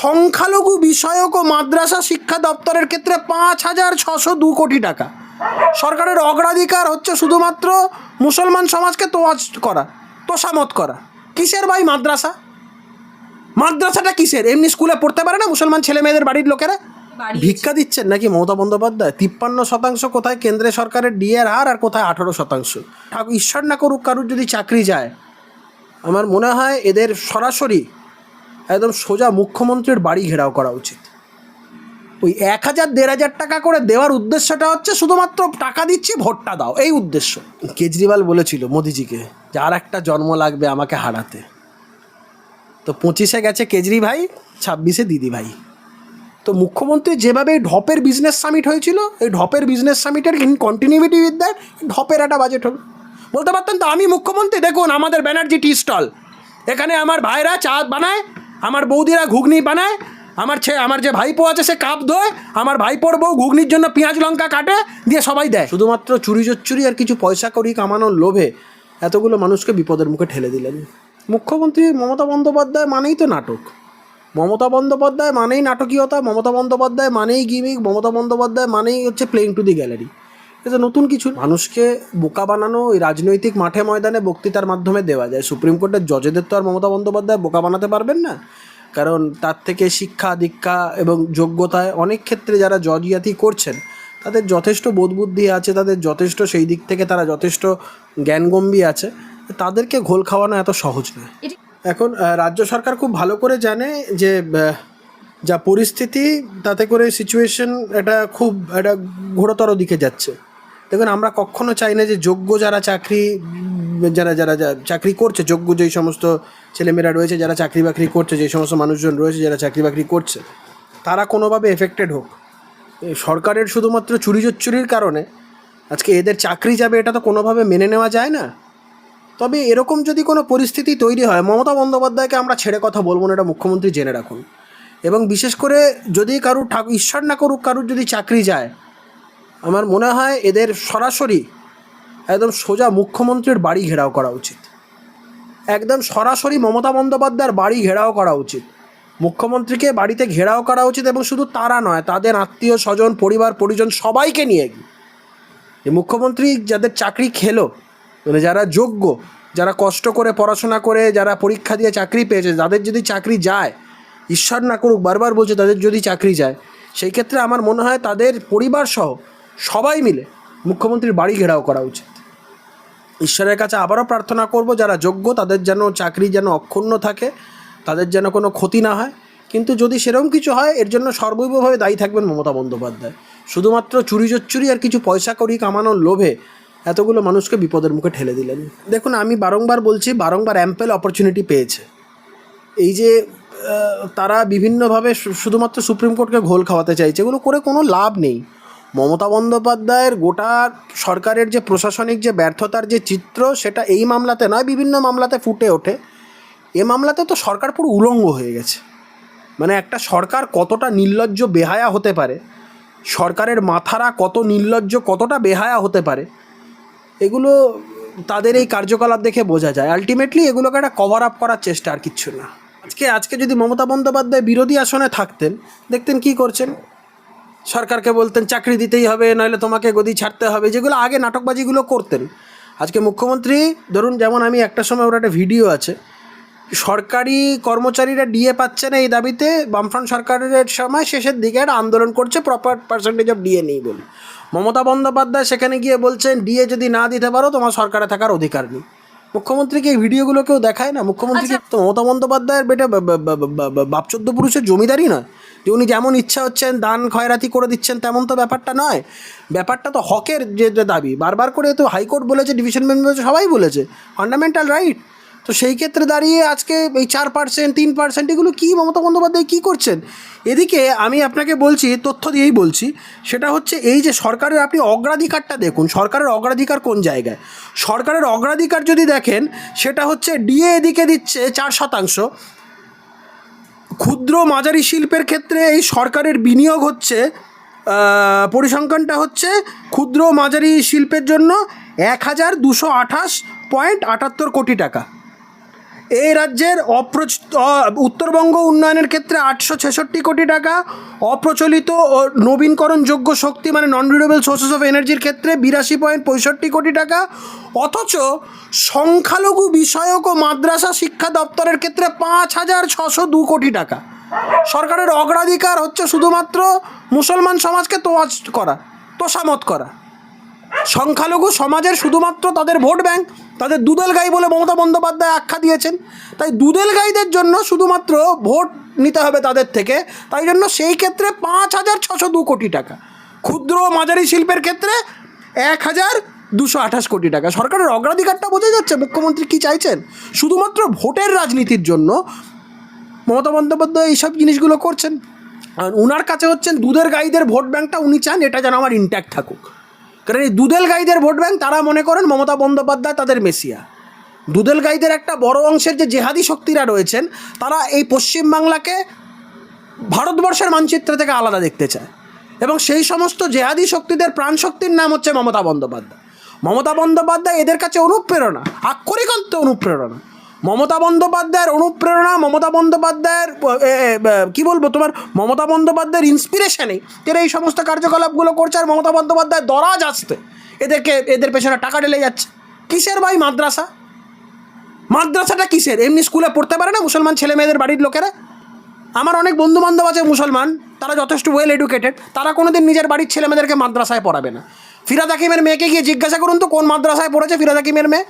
সংখ্যালঘু বিষয়ক ও মাদ্রাসা শিক্ষা দপ্তরের ক্ষেত্রে পাঁচ হাজার ছশো দু কোটি টাকা। সরকারের অগ্রাধিকার হচ্ছে শুধুমাত্র মুসলমান সমাজকে তোয়াজ করা তোষামত করা। কিসের ভাই মাদ্রাসা? মাদ্রাসাটা কিসের? এমনি স্কুলে পড়তে পারে না মুসলমান ছেলে মেয়েদের বাড়ির লোকেরা? ভিক্ষা দিচ্ছেন নাকি মমতা বন্দ্যোপাধ্যায়? তিপ্পান্ন শতাংশ কোথায় কেন্দ্রের সরকারের ডিএর হার আর কোথায় আঠারো শতাংশ? ঠাকুর ঈশ্বর না করুক কারুর যদি চাকরি যায় আমার মনে হয় এদের সরাসরি একদম সোজা মুখ্যমন্ত্রীর বাড়ি ঘেরাও করা উচিত। ওই এক হাজার, দেড় হাজার টাকা করে দেওয়ার উদ্দেশ্যটা হচ্ছে শুধুমাত্র টাকা দিচ্ছি, ভোটটা দাও। এই উদ্দেশ্য। কেজরিওয়াল বলেছিল মোদিজিকে যে আর একটা জন্ম লাগবে আমাকে হারাতে। তো পঁচিশে গেছে কেজরি ভাই, ছাব্বিশে দিদি ভাই। তো মুখ্যমন্ত্রী যেভাবে এই ঢপের বিজনেস সামিট হয়েছিল, এই ঢপের বিজনেস সামিটের ইন কন্টিনিউটি উইথ দ্যাট ঢপের একটা বাজেট হলো। বলতে পারতেন তো আমি মুখ্যমন্ত্রী, দেখুন আমাদের ব্যানার্জি টি স্টল। এখানে আমার ভাইরা চা বানায় আমার বৌদিরা ঘুগনি বানায়, আমার ছে, আমার যে ভাইপো আছে সে কাপ ধোয়, আমার ভাইপোর বউ ঘুগনির জন্য পেঁয়াজ লঙ্কা কাটে, দিয়ে সবাই দেয়। শুধুমাত্র চুরি চচ্চুরি আর কিছু পয়সা করি কামানোর লোভে এতগুলো মানুষকে বিপদের মুখে ঠেলে দিলেন। মুখ্যমন্ত্রী মমতা বন্দ্যোপাধ্যায় মানেই তো নাটক। মমতা বন্দ্যোপাধ্যায় মানেই নাটকীয়তা, মমতা বন্দ্যোপাধ্যায় মানেই গিমিক, মমতা বন্দ্যোপাধ্যায় মানেই হচ্ছে প্লেইং টু দি গ্যালারি এটা নতুন কিছু মানুষকে বোকা বানানো ওই রাজনৈতিক মাঠে ময়দানে বক্তৃতার মাধ্যমে দেওয়া যায়। সুপ্রিম কোর্টের জজেদের তো আর মমতা বন্দ্যোপাধ্যায় বোকা বানাতে পারবেন না। কারণ তার থেকে শিক্ষা দীক্ষা এবং যোগ্যতায় অনেক ক্ষেত্রে যারা জজিয়াতি করছেন তাদের যথেষ্ট বোধবুদ্ধি আছে তাদের যথেষ্ট সেই দিক থেকে তারা যথেষ্ট জ্ঞানগম্ভী আছে। তাদেরকে ঘোল খাওয়ানো এত সহজ নয় এখন রাজ্য সরকার খুব ভালো করে জানে যে যা পরিস্থিতি তাতে করে সিচুয়েশন এটা খুব একটা ঘোরতর দিকে যাচ্ছে। দেখুন, আমরা কখনো চাই না যে যোগ্য যারা চাকরি, যারা যারা চাকরি করছে, যোগ্য যেই সমস্ত ছেলেমেয়েরা রয়েছে, যারা চাকরি বাকরি করছে যে সমস্ত মানুষজন রয়েছে, যারা চাকরি বাকরি করছে, তারা কোনোভাবে এফেক্টেড হোক। সরকারের শুধুমাত্র চুরি চুরির কারণে আজকে এদের চাকরি যাবে, এটা তো কোনোভাবে মেনে নেওয়া যায় না। তবে এরকম যদি কোনো পরিস্থিতি তৈরি হয়, মমতা বন্দ্যোপাধ্যায়কে আমরা ছেড়ে কথা বলব না, এটা মুখ্যমন্ত্রী জেনে রাখুন। এবং বিশেষ করে যদি কারুর ঠাকুর ঈশ্বর না করুক, কারুর যদি চাকরি যায় আমার মনে হয় এদের সরাসরি একদম সোজা মুখ্যমন্ত্রীর বাড়ি ঘেরাও করা উচিত। একদম সরাসরি মমতা বন্দ্যোপাধ্যায়ের বাড়ি ঘেরাও করা উচিত। মুখ্যমন্ত্রীকে বাড়িতে ঘেরাও করা উচিত এবং শুধু তারা নয়, তাদের আত্মীয় স্বজন, পরিবার, পরিজন সবাইকে নিয়ে গিয়ে। মুখ্যমন্ত্রী যাদের চাকরি খেলো মানে যারা যোগ্য, যারা কষ্ট করে পড়াশোনা করে, যারা পরীক্ষা দিয়ে চাকরি পেয়েছে তাদের যদি চাকরি যায়, ঈশ্বর না করুক, বারবার বলছে তাদের যদি চাকরি যায়, সেই ক্ষেত্রে আমার মনে হয় তাদের পরিবার সহ সবাই মিলে মুখ্যমন্ত্রীর বাড়ি ঘেরাও করা উচিত। ঈশ্বরের কাছে আবারও প্রার্থনা করব, যারা যোগ্য তাদের যেন চাকরি যেন অক্ষুণ্ণ থাকে, তাদের যেন কোনো ক্ষতি না হয়। কিন্তু যদি সেরকম কিছু হয়, এর জন্য সর্বৈবভাবে দায়ী থাকবেন মমতা বন্দ্যোপাধ্যায়। শুধুমাত্র চুরি চচ্চুরি আর কিছু পয়সা করি কামানোর লোভে এতগুলো মানুষকে বিপদের মুখে ঠেলে দিলেন। দেখুন, আমি বারংবার বলছি, বারংবার অ্যাম্পেল অপরচুনিটি পেয়েছে। এই যে তারা বিভিন্নভাবে শুধুমাত্র সুপ্রিম কোর্টকে ঘোল খাওয়াতে চাইছে, এগুলো করে কোনো লাভ নেই। মমতা বন্দ্যোপাধ্যায়ের গোটা সরকারের যে প্রশাসনিক যে ব্যর্থতার যে চিত্র, সেটা এই মামলাতে নয়, বিভিন্ন মামলাতে ফুটে ওঠে। এ মামলাতে তো সরকার পুরো উলঙ্গ হয়ে গেছে। মানে একটা সরকার কতটা নির্লজ্জ বেহায়া হতে পারে, সরকারের মাথারা কত নির্লজ্জ, কতটা বেহায়া হতে পারে, এগুলো তাদের এই কার্যকলাপ দেখে বোঝা যায়। আলটিমেটলি এগুলোকে একটা কভার আপ করার চেষ্টা আর কিচ্ছু না। আজকে আজকে যদি মমতা বন্দ্যোপাধ্যায় বিরোধী আসনে থাকতেন, দেখতেন কি করছেন? সরকারকে বলতেন চাকরি দিতেই হবে নইলে তোমাকে গদি ছাড়তে হবে। যেগুলো আগে নাটকবাজিগুলো করতেন। আজকে মুখ্যমন্ত্রী ধরুন যেমন আমি একটা সময় ওর একটা ভিডিও আছে সরকারি কর্মচারীরা ডিএ পাচ্ছে না এই দাবিতে বামফ্রন্ট সরকারের সময় শেষের দিকে একটা আন্দোলন করছে প্রপার পার্সেন্টেজ অফ ডিএ নেই বলে। মমতা বন্দ্যোপাধ্যায় সেখানে গিয়ে বলছেন ডিএ যদি না দিতে পারো তোমার সরকারে থাকার অধিকার নেই। মুখ্যমন্ত্রীকে এই ভিডিওগুলো কেউ দেখায় না? মুখ্যমন্ত্রীকে তো মমতা বন্দ্যোপাধ্যায়ের বেটা বাপচোদ্দ পুরুষের জমিদারি নয়? যে উনি যেমন ইচ্ছা হচ্ছেন, দান খয়রাতি করে দিচ্ছেন, তেমন তো ব্যাপারটা নয়। ব্যাপারটা তো হকের যে দাবি। বারবার করে তো হাইকোর্ট বলেছে, ডিভিশন বেঞ্চ বলেছে, সবাই বলেছে। ফান্ডামেন্টাল রাইট তো সেই ক্ষেত্রে দাঁড়িয়ে আজকে এই চার পার্সেন্ট তিন পার্সেন্ট এগুলো কী মমতা বন্দ্যোপাধ্যায় কী করছেন? এদিকে আমি আপনাকে বলছি, তথ্য দিয়েই বলছি, সেটা হচ্ছে এই যে সরকারের আপনি অগ্রাধিকারটা দেখুন। সরকারের অগ্রাধিকার কোন জায়গায়? সরকারের অগ্রাধিকার যদি দেখেন, সেটা হচ্ছে ডিএ এদিকে দিচ্ছে চার শতাংশ ক্ষুদ্র মাঝারি শিল্পের ক্ষেত্রে এই সরকারের বিনিয়োগ হচ্ছে পরিসংখ্যানটা হচ্ছে ক্ষুদ্র মাঝারি শিল্পের জন্য এক হাজার দুশো আঠাশ পয়েন্ট আটাত্তর কোটি টাকা। এই রাজ্যের অপ্রচ উত্তরবঙ্গ উন্নয়নের ক্ষেত্রে আটশো ছেষট্টি কোটি টাকা অপ্রচলিত ও নবীনকরণযোগ্য শক্তি মানে নন রিনিউয়েবল সোর্সেস অফ এনার্জির ক্ষেত্রে বিরাশি পয়েন্ট পঁয়ষট্টি কোটি টাকা, অথচ সংখ্যালঘু বিষয়ক ও মাদ্রাসা শিক্ষা দপ্তরের ক্ষেত্রে পাঁচ হাজার ছশো দু কোটি টাকা। সরকারের অগ্রাধিকার হচ্ছে শুধুমাত্র মুসলমান সমাজকে তোয়াজ করা তোষামত করা। সংখ্যালঘু সমাজের শুধুমাত্র তাদের ভোট ব্যাংক, তাদের দুদেল গাই বলে মমতা বন্দ্যোপাধ্যায় আখ্যা দিয়েছেন। তাই দুদেল গাইদের জন্য শুধুমাত্র ভোট নিতে হবে তাদের থেকে। তাই জন্য সেই ক্ষেত্রে পাঁচ হাজার ছশো দু কোটি টাকা। ক্ষুদ্র মাঝারি শিল্পের ক্ষেত্রে এক হাজার দুশো আঠাশ কোটি টাকা। সরকারের অগ্রাধিকারটা বোঝা যাচ্ছে, মুখ্যমন্ত্রী কি চাইছেন? শুধুমাত্র ভোটের রাজনীতির জন্য মমতা বন্দ্যোপাধ্যায় এইসব জিনিসগুলো করছেন। আর উনার কাছে হচ্ছেন দুধের গাইদের ভোট ব্যাংকটা উনি চান, এটা যেন আমার ইন্ট্যাক্ট থাকুক। কারণ এই দুদেল গাইদের ভোট ব্যাংক, তারা মনে করেন মমতা বন্দ্যোপাধ্যায় তাদের মেসিয়া। দুদেল গাইদের একটা বড় অংশের যে জেহাদি শক্তিরা রয়েছেন, তারা এই পশ্চিমবাংলাকে ভারতবর্ষের মানচিত্র থেকে আলাদা দেখতে চায়। এবং সেই সমস্ত জেহাদি শক্তিদের প্রাণ শক্তির নাম হচ্ছে মমতা বন্দ্যোপাধ্যায়। মমতা বন্দ্যোপাধ্যায় এদের কাছে অনুপ্রেরণা, আক্ষরিক অর্থে অনুপ্রেরণা। মমতা বন্দ্যোপাধ্যায়ের অনুপ্রেরণা, মমতা বন্দ্যোপাধ্যায়ের কি বলব তোমার? মমতা বন্দ্যোপাধ্যায়ের ইন্সপিরেশনে এরা এই সমস্ত কার্যকলাপগুলো করছে আর মমতা বন্দ্যোপাধ্যায় দরাজ আসতে। এদেরকে, এদের পেছনে টাকা ঢেলে যাচ্ছে। কিসের ভাই মাদ্রাসা? মাদ্রাসাটা কিসের? এমনি স্কুলে পড়তে পারে না মুসলমান ছেলে মেয়েদের বাড়ির লোকেরা? আমার অনেক বন্ধু বান্ধব আছে মুসলমান, তারা যথেষ্ট ওয়েল এডুকেটেড তারা কোনোদিন নিজের বাড়ির ছেলে মেয়েদেরকে মাদ্রাসায় পড়াবে না। ফিরাদ হাকিমের মেয়েকে গিয়ে জিজ্ঞাসা করুন তো, কোন মাদ্রাসায় পড়েছে ফিরাদ হাকিমের মেয়ে?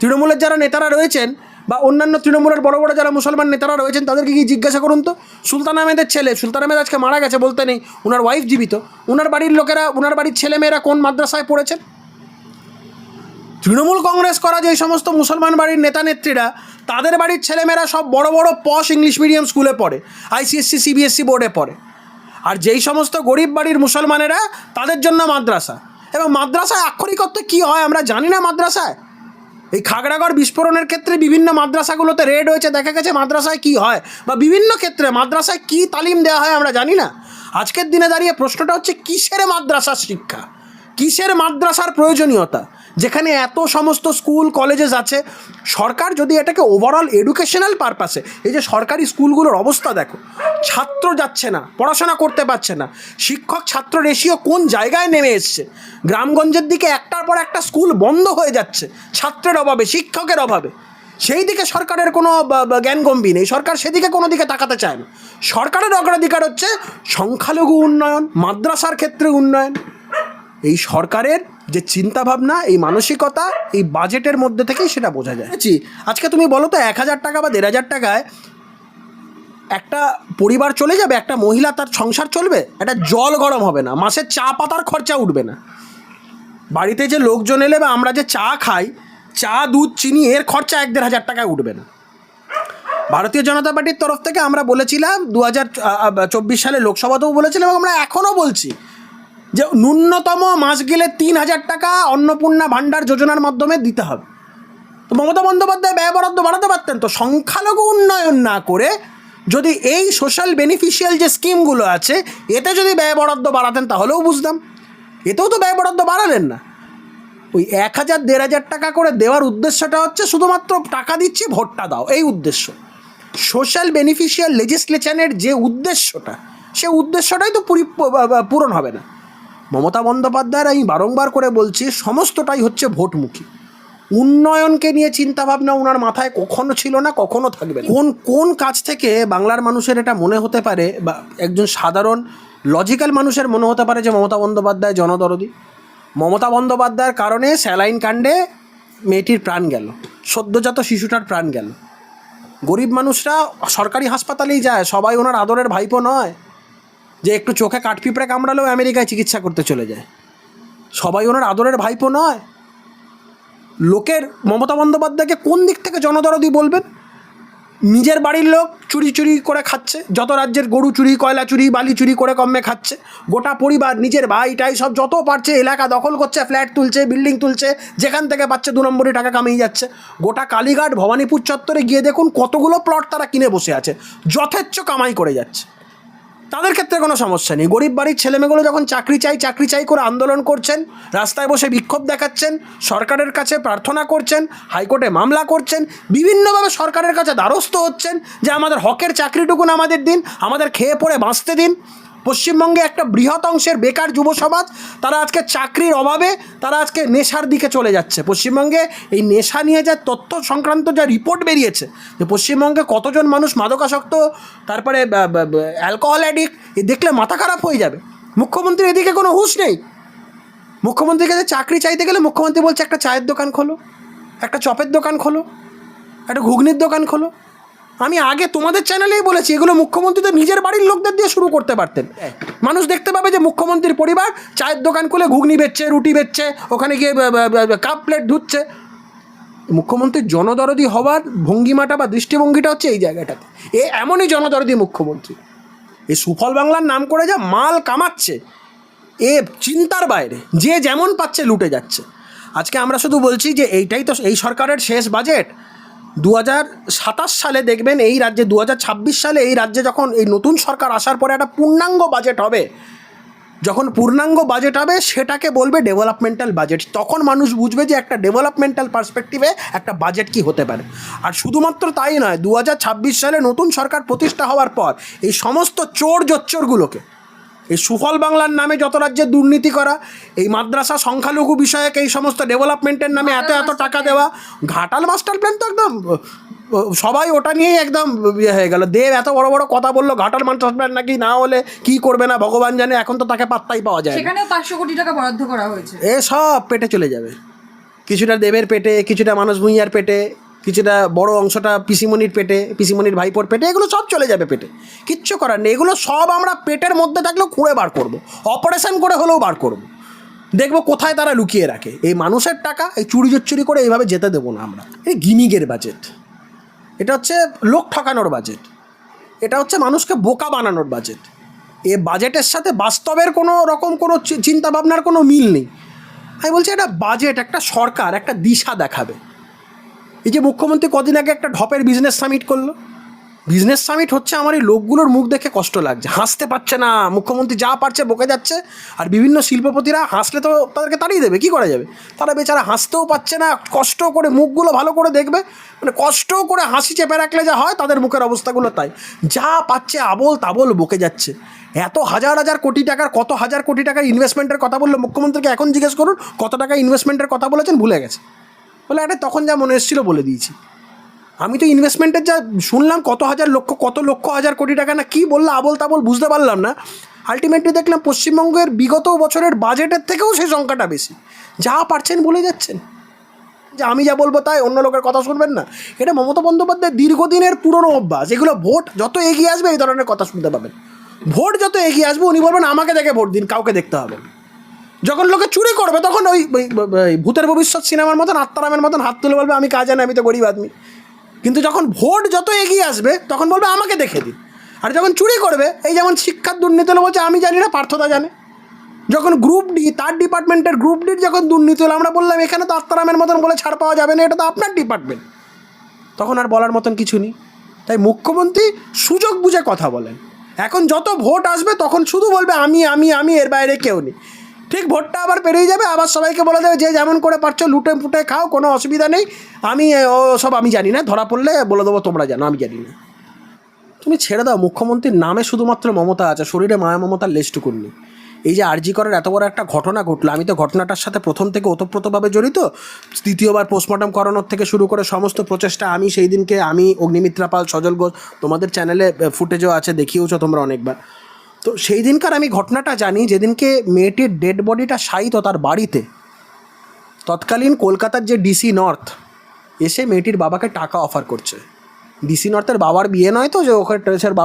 তৃণমূলের যারা নেতারা রয়েছেন বা অন্যান্য তৃণমূলের বড় বড় যারা মুসলমান নেতারা রয়েছেন, তাদেরকে গিয়ে জিজ্ঞাসা করুন তো। সুলতান আহমেদের ছেলে, সুলতান আহমেদ আজকে মারা গেছে বলতে নেই ওনার ওয়াইফ জীবিত। ওনার বাড়ির লোকেরা ওনার বাড়ির ছেলেমেয়েরা কোন মাদ্রাসায় পড়েছেন? তৃণমূল কংগ্রেস করা যে সমস্ত মুসলমান বাড়ির নেতা নেত্রীরা, তাদের বাড়ির ছেলেমেয়েরা সব বড় বড় পশ ইংলিশ মিডিয়াম স্কুলে পড়ে আইসিএসসি সিবিএসসি বোর্ডে পড়ে। আর যেই সমস্ত গরিব বাড়ির মুসলমানেরা, তাদের জন্য মাদ্রাসা। এবং মাদ্রাসায় আক্ষরিক অর্থে কী হয় আমরা জানি না মাদ্রাসায়। এই খাগড়াগড় বিস্ফোরণের ক্ষেত্রে বিভিন্ন মাদ্রাসাগুলোতে রেড হয়েছে, দেখা গেছে মাদ্রাসায় কি হয়? বা বিভিন্ন ক্ষেত্রে মাদ্রাসায় কি তালিম দেওয়া হয় আমরা জানি না। আজকের দিনে দাঁড়িয়ে প্রশ্নটা হচ্ছে, কিসের মাদ্রাসার শিক্ষা? কিসের মাদ্রাসার প্রয়োজনীয়তা? যেখানে এত সমস্ত স্কুল, কলেজেস আছে, সরকার যদি এটাকে ওভারঅল এডুকেশনাল পারপাসে এই যে সরকারি স্কুলগুলোর অবস্থা দেখো, ছাত্র যাচ্ছে না, পড়াশোনা করতে পারছে না, শিক্ষক ছাত্র রেশিও কোন জায়গায় নেমে এসছে? গ্রামগঞ্জের দিকে পর একটা স্কুল বন্ধ হয়ে যাচ্ছে, ছাত্রের অভাবে, শিক্ষকের অভাবে। সেই দিকে সরকারের কোনো বা- বা জ্ঞানগম্ভী নেই। সরকার সেদিকে কোনো দিকে তাকাতে চায় না। সরকারের অগ্রাধিকার হচ্ছে সংখ্যালঘু উন্নয়ন, মাদ্রাসার ক্ষেত্রে উন্নয়ন। এই সরকারের যে চিন্তাভাবনা, এই মানসিকতা, এই বাজেটের মধ্যে থেকেই সেটা বোঝা যায়। আজকে তুমি বলো তো, এক হাজার টাকা বা দেড় হাজার টাকায় একটা পরিবার চলে যাবে? একটা মহিলা তার সংসার চলবে? একটা জল গরম হবে না? মাসের চা পাতার খরচা উঠবে না? বাড়িতে যে লোকজন এলে বা আমরা যে চা খাই, চা, দুধ, চিনি, এর খরচা এক দেড় হাজার টাকায় উঠবে না। ভারতীয় জনতা পার্টির তরফ থেকে আমরা বলেছিলাম, দু হাজার চব্বিশ সালে লোকসভাতেও বলেছিলাম এবং আমরা এখনও বলছি যে ন্যূনতম মাস গেলে তিন হাজার টাকা অন্নপূর্ণা ভাণ্ডার যোজনার মাধ্যমে দিতে হবে। তো মমতা বন্দ্যোপাধ্যায় ব্যয় বরাদ্দ বাড়াতে পারতেন তো সংখ্যালঘু উন্নয়ন না করে যদি এই সোশ্যাল বেনিফিশিয়াল যে স্কিমগুলো আছে, এতে যদি ব্যয় বরাদ্দ বাড়াতেন তাহলেও বুঝতাম। এতেও তো ব্যয় বরাদ্দ বাড়ালেন না। ওই এক হাজার, দেড় হাজার টাকা করে দেওয়ার উদ্দেশ্যটা হচ্ছে শুধুমাত্র টাকা দিচ্ছি, ভোটটা দাও, এই উদ্দেশ্য। সোশ্যাল বেনিফিশিয়াল লেজিসলেশনের যে উদ্দেশ্যটা, সে উদ্দেশ্যটাই তো পুরি- পূরণ হবে না। মমতা বন্দ্যোপাধ্যায়ের আমি বারংবার করে বলছি, সমস্তটাই হচ্ছে ভোটমুখী। উন্নয়নকে নিয়ে চিন্তাভাবনা ওনার মাথায় কখনো ছিল না, কখনো থাকবে। কোন কোন কাজ থেকে বাংলার মানুষের এটা মনে হতে পারে, বা একজন সাধারণ লজিক্যাল মানুষের মনে হতে পারে যে মমতা বন্দ্যোপাধ্যায় জনদরদি। মমতা বন্দ্যোপাধ্যায়ের কারণে স্যালাইন কাণ্ডে মেয়েটির প্রাণ গেল, সদ্যজাত শিশুটার প্রাণ গেল। গরিব মানুষরা সরকারি হাসপাতালেই যায়, সবাই ওনার আদরের ভাইপো নয়, যে একটু চোখে কাঠপিঁপড়ে কামড়ালেও আমেরিকায় চিকিৎসা করতে চলে যায়। সবাই ওনার আদরের ভাইপো নয়। লোকের মমতা বন্দ্যোপাধ্যায়কে কোন দিক থেকে জনদরদি বলবেন? নিজের বাড়ির লোক চুরি চুরি করে খাচ্ছে, যত রাজ্যের গরু চুরি, কয়লা চুরি, বালি চুরি করে কমে খাচ্ছে, গোটা পরিবার, নিজের ভাইটাই সব যত পারছে এলাকা দখল করছে, ফ্ল্যাট তুলছে, বিল্ডিং তুলছে, যেখান থেকে পাচ্ছে দু নম্বরে টাকা কামিয়ে যাচ্ছে। গোটা কালীঘাট, ভবানীপুর চত্বরে গিয়ে দেখুন কতগুলো প্লট তারা কিনে বসে আছে, যথেচ্ছ কামাই করে যাচ্ছে। তাদের ক্ষেত্রে কোনো সমস্যা নেই। গরিব বাড়ির ছেলেমেয়েগুলো যখন চাকরি চাই চাকরি চাই করে আন্দোলন করছেন, রাস্তায় বসে বিক্ষোভ দেখাচ্ছেন, সরকারের কাছে প্রার্থনা করছেন, হাইকোর্টে মামলা করছেন, বিভিন্নভাবে সরকারের কাছে দ্বারস্থ হচ্ছেন যে আমাদের হকের চাকরিটুকুন আমাদের দিন, আমাদের খেয়ে পড়ে বাঁচতে দিন। পশ্চিমবঙ্গে একটা বৃহৎ অংশের বেকার যুব সমাজ, তারা আজকে চাকরির অভাবে, তারা আজকে নেশার দিকে চলে যাচ্ছে। পশ্চিমবঙ্গে এই নেশা নিয়ে যা তথ্য সংক্রান্ত যা রিপোর্ট বেরিয়েছে, যে পশ্চিমবঙ্গে কতজন মানুষ মাদকাসক্ত, তারপরে অ্যালকোহল অ্যাডিক্ট এ দেখলে মাথা খারাপ হয়ে যাবে। মুখ্যমন্ত্রীর এদিকে কোনো হুঁশ নেই। মুখ্যমন্ত্রীর কাছে চাকরি চাইতে গেলে মুখ্যমন্ত্রী বলছে, একটা চায়ের দোকান খোলো, একটা চপের দোকান খোলো, একটা ঘুগনির দোকান খোলো। আমি আগে তোমাদের চ্যানেলেই বলেছি এগুলো মুখ্যমন্ত্রী তো নিজের বাড়ির লোকদের দিয়ে শুরু করতে পারতেন। মানুষ দেখতে পাবে যে মুখ্যমন্ত্রীর পরিবার চায়ের দোকান খুলে ঘুগনি বেচছে রুটি বেচছে ওখানে গিয়ে কাপ প্লেট ধুচ্ছে। মুখ্যমন্ত্রীর জনদরদি হওয়ার ভঙ্গিমাটা বা দৃষ্টিভঙ্গিটা হচ্ছে এই জায়গাটাতে। এ এমনই জনদরদি মুখ্যমন্ত্রী। এ সুফল বাংলার নাম করে যা মাল কামাচ্ছে এ চিন্তার বাইরে যে যেমন পাচ্ছে লুটে যাচ্ছে। আজকে আমরা শুধু বলছি যে এইটাই তো এই সরকারের শেষ বাজেট দু হাজার সাতাশ সালে দেখবেন এই রাজ্যে দু হাজার ছাব্বিশ সালে এই রাজ্যে যখন এই নতুন সরকার আসার পরে একটা পূর্ণাঙ্গ বাজেট হবে, যখন পূর্ণাঙ্গ বাজেট হবে সেটাকে বলবে ডেভেলপমেন্টাল বাজেট তখন মানুষ বুঝবে যে একটা ডেভেলপমেন্টাল পার্সপেক্টিভে একটা বাজেট কি হতে পারে। আর শুধুমাত্র তাই নয় দু সালে নতুন সরকার প্রতিষ্ঠা হওয়ার পর এই সমস্ত চোর জচ্চরগুলোকে এই সুফল বাংলার নামে যত রাজ্যে দুর্নীতি করা এই মাদ্রাসা সংখ্যালঘু বিষয়ক এই সমস্ত ডেভেলপমেন্টের নামে এত এত টাকা দেওয়া ঘাটাল মাস্টার প্ল্যান তো একদম সবাই ওটা নিয়েই একদম ইয়ে হয়ে গেল। দেব এত বড় বড় কথা বলল ঘাটাল মাস্টার প্ল্যান নাকি না হলে কি করবে না ভগবান জানে এখন তো তাকে পাত্তাই পাওয়া যায় না। সেখানেও পাঁচশো কোটি টাকা বরাদ্দ করা হয়েছে। এ সব পেটে চলে যাবে। কিছুটা দেবের পেটে কিছুটা মানুষ ভুঁইয়ার পেটে কিছুটা বড় অংশটা পিসিমণির পেটে, পিসিমণির ভাইপোর পেটে, এগুলো সব চলে যাবে পেটে। কিচ্ছু করার নেই। এগুলো সব আমরা পেটের মধ্যে থাকলেও খুঁড়ে বার করব। অপারেশন করে হলেও বার করব। দেখব কোথায় তারা লুকিয়ে রাখে। এই মানুষের টাকা, এই চুরি চুরি করে এইভাবে যেতে দেবো না আমরা। এই গিমিগের বাজেট এটা হচ্ছে লোক ঠকানোর বাজেট এটা হচ্ছে মানুষকে বোকা বানানোর বাজেট এ বাজেটের সাথে বাস্তবের কোনো রকম কোনো চি- চিন্তাভাবনার কোনো মিল নেই। আমি বলছি, এটা বাজেট একটা সরকার, একটা দিশা দেখাবে। এই যে মুখ্যমন্ত্রী কদিন আগে একটা ঢপের বিজনেস সামিট করল। বিজনেস সামিট হচ্ছে আমার এই লোকগুলোর মুখ দেখে কষ্ট লাগছে। হাসতে পারছে না, মুখ্যমন্ত্রী যা পারছে বকে যাচ্ছে, আর বিভিন্ন শিল্পপতিরা হাসলে তো তাদেরকে তাড়িয়ে দেবে, কী করা যাবে? তারা বেচারা হাসতেও পাচ্ছে না কষ্ট করে মুখগুলো ভালো করে দেখবে মানে কষ্ট করে হাসি চেপে রাখলে যা হয়, তাদের মুখের অবস্থাগুলো তাই। যা পাচ্ছে আবল তাবল বকে যাচ্ছে। এত হাজার হাজার কোটি টাকার, কত হাজার কোটি টাকার ইনভেস্টমেন্টের কথা বলল মুখ্যমন্ত্রীকে, এখন জিজ্ঞেস করুন, কত টাকা ইনভেস্টমেন্টের কথা বলেছেন, ভুলে গেছে। বলে এটা তখন যা মনে এসেছিল বলে দিয়েছি। আমি তো ইনভেস্টমেন্টের যা শুনলাম, কত হাজার লক্ষ, কত লক্ষ হাজার কোটি টাকা না কী বলল আবল তাবল বুঝতে পারলাম না। আলটিমেটলি দেখলাম পশ্চিমবঙ্গের বিগত বছরের বাজেটের থেকেও সেই সংখ্যাটা বেশি। যা পারছেন বলে যাচ্ছেন। যে আমি যা বলব তাই অন্য লোকের কথা শুনবেন না। এটা মমতা বন্দ্যোপাধ্যায় দীর্ঘদিনের পুরনো অভ্যাস। এগুলো ভোট যত এগিয়ে আসবে এই ধরনের কথা শুনতে পাবেন। ভোট যত এগিয়ে আসবে, উনি বলবেন, আমাকে দেখে ভোট দিন, কাউকে দেখতে হবে। যখন লোকে চুরি করবে, তখন ওই ভূতের ভবিষ্যৎ সিনেমার মতন আত্মারামের মতন হাত তুলে বলবে, আমি কাজ জানি আমি তো গরিব আদমি। কিন্তু যখন ভোট যত এগিয়ে আসবে, তখন বলবে, আমাকে দেখে দিন। আর যখন চুরি করবে, এই যেমন শিক্ষার দুর্নীতি হলে বলছে, আমি জানি না পার্থতা জানে। যখন গ্রুপ ডি তার ডিপার্টমেন্টের গ্রুপ ডির যখন দুর্নীতি হলো, আমরা বললাম, এখানে তো আত্মারামের মতন বলে ছাড় পাওয়া যাবে না, এটা তো আপনার ডিপার্টমেন্ট তখন আর বলার মতন কিছু নেই। তাই মুখ্যমন্ত্রী সুযোগ বুঝে কথা বলেন। এখন যত ভোট আসবে, তখন শুধু বলবে, আমি আমি আমি, এর বাইরে কেউ নেই। ঠিক ভোটটা আবার পেরিয়ে যাবে, আবার সবাইকে বলে দেবে যে যেমন করে পারছ লুটে ফুটে খাও, কোনো অসুবিধা নেই। আমি ও, সব আমি জানি না, ধরা পড়লে বলে দেবো তোমরা জানো, আমি জানি না। তুমি ছেড়ে দাও, মুখ্যমন্ত্রীর নামে শুধুমাত্র মমতা আছে, শরীরে মায়া মমতার লেশটুকুন নেই। এই যে আরজি করার এত বড় একটা ঘটনা ঘটলো, আমি তো ঘটনাটার সাথে প্রথম থেকে ওতপ্রোতভাবে জড়িত, তৃতীয়বার পোস্টমর্টম করানোর থেকে শুরু করে সমস্ত প্রচেষ্টা আমি সেই দিনকে, আমি অগ্নিমিত্রা পাল, সজল ঘোষ, তোমাদের চ্যানেলে ফুটেজও আছে, দেখিয়েওছো তোমরা অনেকবার। তো সেই দিনকার আমি ঘটনাটা জানি, যেদিনকে মেয়েটির ডেড বডিটা শায়িত তার বাড়িতে, তৎকালীন কলকাতার যে ডিসি নর্থ এসে মেয়েটির বাবাকে টাকা অফার করছে। ডিসি নর্থের বাবার বিয়ে নয় তো যে ওখানে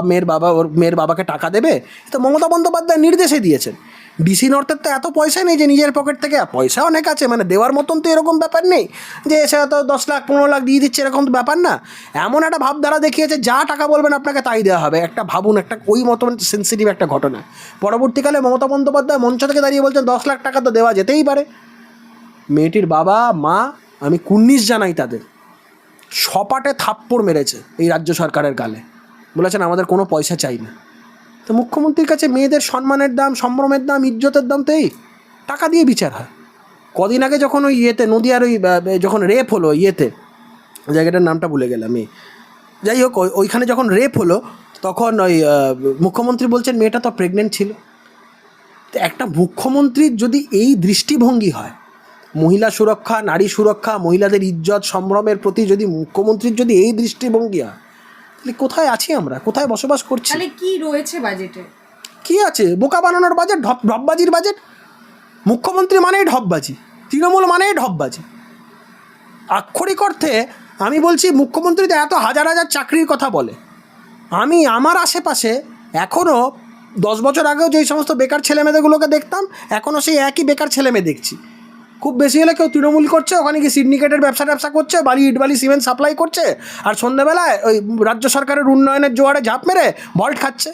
মেয়ের বাবা, ওর মেয়ের বাবাকে টাকা দেবে, তো মমতা বন্দ্যোপাধ্যায় নির্দেশে দিয়েছেন। ডিসি নর্থের তো এত পয়সা নেই যে নিজের পকেট থেকে। পয়সা অনেক আছে মানে দেওয়ার মতন তো এরকম ব্যাপার নেই যে এসে হয়তো দশ লাখ, পনেরো লাখ দিয়ে দিচ্ছে, এরকম তো ব্যাপার না। এমন একটা ভাবধারা দেখিয়েছে, যা টাকা বলবেন আপনাকে তাই দেওয়া হবে। একটা ভাবুন, একটা ওই মতন সেন্সিটিভ একটা ঘটনা। পরবর্তীকালে মমতা বন্দ্যোপাধ্যায় মঞ্চ থেকে দাঁড়িয়ে বলছেন, দশ লাখ টাকা তো দেওয়া যেতেই পারে। মেয়েটির বাবা, মা, আমি কুন্নিশ জানাই তাদের। সপাটে থাপ্পড় মেরেছে এই রাজ্য সরকারের গালে। বলেছেন, আমাদের কোনো পয়সা চাই না। তো মুখ্যমন্ত্রীর কাছে মেয়েদের সম্মানের দাম, সম্ভ্রমের দাম, ইজ্জতের দাম তো এই, টাকা দিয়ে বিচার হয়। কদিন আগে যখন ওই ইয়েতে, নদীয়ার ওই যখন রেপ হলো ইয়েতে, জায়গাটার নামটা ভুলে গেলাম এই। যাই হোক, ওই- ওইখানে যখন রেপ হলো, তখন ওই মুখ্যমন্ত্রী বলছেন মেয়েটা তো প্রেগনেন্ট ছিল। তো একটা মুখ্যমন্ত্রীর যদি এই দৃষ্টিভঙ্গি হয়, মহিলা সুরক্ষা, নারী সুরক্ষা, মহিলাদের ইজ্জত, সম্ভ্রমের প্রতি যদি মুখ্যমন্ত্রীর যদি এই দৃষ্টিভঙ্গি হয় কোথায় আছি আমরা? কোথায় বসবাস করছি? তাহলে কি রয়েছে বাজেটে কি আছে? বোকা বানানোর বাজেট ঢপ ঢপবাজির বাজেট মুখ্যমন্ত্রী মানেই ঢপবাজি তৃণমূল মানেই ঢপবাজি। আক্ষরিক অর্থে আমি বলছি মুখ্যমন্ত্রী তো এত হাজার হাজার চাকরির কথা বলে। আমি আমার আশেপাশে এখনও দশ বছর আগেও যেই সমস্ত বেকার ছেলেমেয়েদেরগুলোকে দেখতাম এখনও সেই একই বেকার ছেলেমেয়ে দেখছি। খুব বেশি হলে কেউ তৃণমূল করছে ওখানে গিয়ে সিন্ডিকেটের ব্যবসা ট্যাবসা করছে বালি ইট বালি সিমেন্ট সাপ্লাই করছে আর সন্ধ্যাবেলায় ওই রাজ্য সরকারের উন্নয়নের জোয়ারে ঝাঁপ মেরে ভল্ট খাচ্ছে।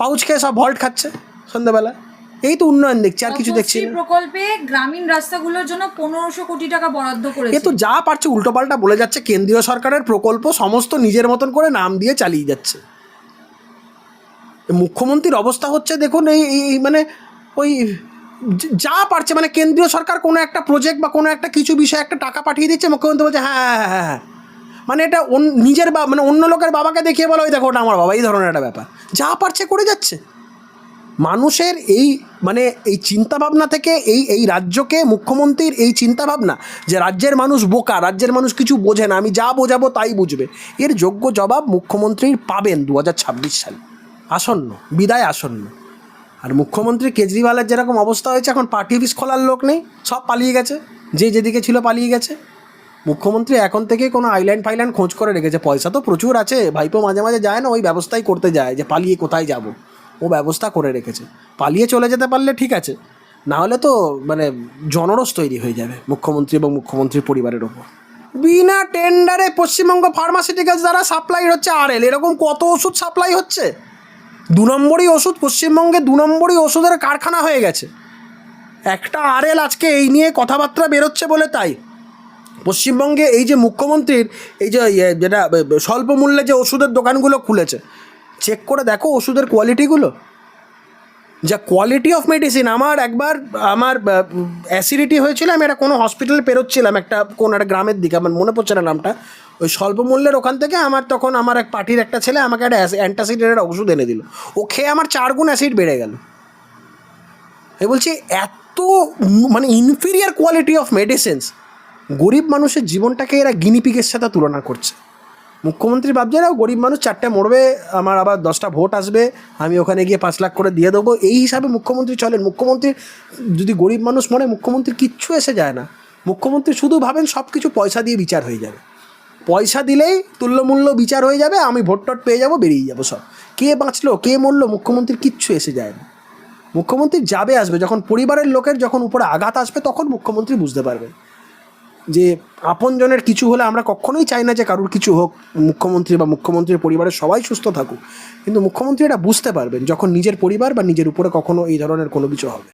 পাউচ খেয়ে সব ভল্ট খাচ্ছে সন্ধ্যাবেলা এই তো উন্নয়ন দেখছি আর কিছু দেখছি প্রকল্পে গ্রামীণ রাস্তাগুলোর জন্য পনেরোশো কোটি টাকা বরাদ্দ করে এ তো যা পারছে উল্টোপাল্টা বলে যাচ্ছে কেন্দ্রীয় সরকারের প্রকল্প সমস্ত নিজের মতন করে নাম দিয়ে চালিয়ে যাচ্ছে। মুখ্যমন্ত্রীর অবস্থা হচ্ছে দেখুন এই মানে ওই য- পারছে মানে কেন্দ্রীয় সরকার কোনো একটা প্রজেক্ট বা কোনো একটা কিছু বিষয়ে একটা টাকা পাঠিয়ে দিচ্ছে, মুখ্যমন্ত্রী বলছে হ্যাঁ হ্যাঁ হ্যাঁ হ্যাঁ মানে এটা নিজের বা মানে অন্য লোকের বাবাকে দেখিয়ে বলো ওই দেখো, ওটা আমার বাবা। এই ধরনের একটা ব্যাপার। যা পারছে করে যাচ্ছে। মানুষের এই মানে এই চিন্তাভাবনা থেকে এই এই রাজ্যকে, মুখ্যমন্ত্রীর এই চিন্তাভাবনা যে রাজ্যের মানুষ বোকা, রাজ্যের মানুষ কিছু বোঝে না, আমি যা বোঝাবো তাই বুঝবে। এর যোগ্য জবাব মুখ্যমন্ত্রীর পাবেন দু হাজার ছাব্বিশ সালে। আসন্ন, বিদায় আসন্ন। আর মুখ্যমন্ত্রী কেজরিওয়ালের যেরকম অবস্থা হয়েছে, এখন পার্টি অফিস খোলার লোক নেই, সব পালিয়ে গেছে, যে যেদিকে ছিল পালিয়ে গেছে। মুখ্যমন্ত্রী এখন থেকে কোনো আইল্যান্ড ফাইল্যান্ড খোঁজ করে রেখেছে, পয়সা তো প্রচুর আছে, ভাইপো মাঝে মাঝে যায় না, ওই ব্যবস্থাই করতে যায়, যে পালিয়ে কোথায় যাব। ও ব্যবস্থা করে রেখেছে, পালিয়ে চলে যেতে পারলে ঠিক আছে না হলে তো মানে জনরস তৈরি হয়ে যাবে মুখ্যমন্ত্রী এবং মুখ্যমন্ত্রীর পরিবারের ওপর। বিনা টেন্ডারে পশ্চিমবঙ্গ ফার্মাসিউটিক্যালস দ্বারা সাপ্লাই হচ্ছে আর এরকম কত ওষুধ সাপ্লাই হচ্ছে? দু নম্বরই ওষুধ, পশ্চিমবঙ্গে দু নম্বরই ওষুধের কারখানা হয়ে গেছে। একটা আরএল আজকে এই নিয়ে কথাবার্তা বেরোচ্ছে বলে তাই। পশ্চিমবঙ্গে এই যে মুখ্যমন্ত্রীর এই যে ইয়ে যেটা স্বল্প মূল্যে যে ওষুধের দোকানগুলো খুলেছে চেক করে দেখো ওষুধের কোয়ালিটিগুলো যা কোয়ালিটি অফ মেডিসিন আমার একবার, আমার অ্যাসিডিটি হয়েছিল, আমি একটা কোনো হসপিটালে পেরোচ্ছিলাম, একটা কোন একটা গ্রামের দিকে, আমার মনে পড়ছে না নামটা। ওই স্বল্প মূল্যের ওখান থেকে আমার তখন আমার এক পার্টির একটা ছেলে আমাকে একটা অ্যান্টাসিডের ওষুধ এনে দিল। ও খেয়ে আমার চার গুণ অ্যাসিড বেড়ে গেল। আমি বলছি, এত মানে ইনফিরিয়ার কোয়ালিটি অফ মেডিসিনস গরিব মানুষের জীবনটাকে এরা গিনিপিকের সাথে তুলনা করছে। মুখ্যমন্ত্রী ভাবছে না গরিব মানুষ চারটে মরবে, আমার আবার দশটা ভোট আসবে, আমি ওখানে গিয়ে পাঁচ লাখ করে দিয়ে দেবো। এই হিসাবে মুখ্যমন্ত্রী চলেন। মুখ্যমন্ত্রী যদি গরিব মানুষ মরে, মুখ্যমন্ত্রী কিচ্ছু এসে যায় না। মুখ্যমন্ত্রী শুধু ভাবেন সব কিছু পয়সা দিয়ে বিচার হয়ে যাবে। পয়সা দিলেই তুল্যমূল্য বিচার হয়ে যাবে, আমি ভোট টট পেয়ে যাব, বেরিয়ে যাব সব। কে বাঁচলো, কে মরলো মুখ্যমন্ত্রীর কিচ্ছু এসে যায় না মুখ্যমন্ত্রী যাবে আসবে, যখন পরিবারের লোকের যখন উপরে আঘাত আসবে, তখন মুখ্যমন্ত্রী বুঝতে পারবে যে আপনজনের কিছু হলে আমরা কখনোই চাই না যে কারুর কিছু হোক, মুখ্যমন্ত্রী বা মুখ্যমন্ত্রীর পরিবারের সবাই সুস্থ থাকুক। কিন্তু মুখ্যমন্ত্রী এটা বুঝতে পারবেন, যখন নিজের পরিবার বা নিজের উপরে কখনো এই ধরনের কোনো কিছু হবে।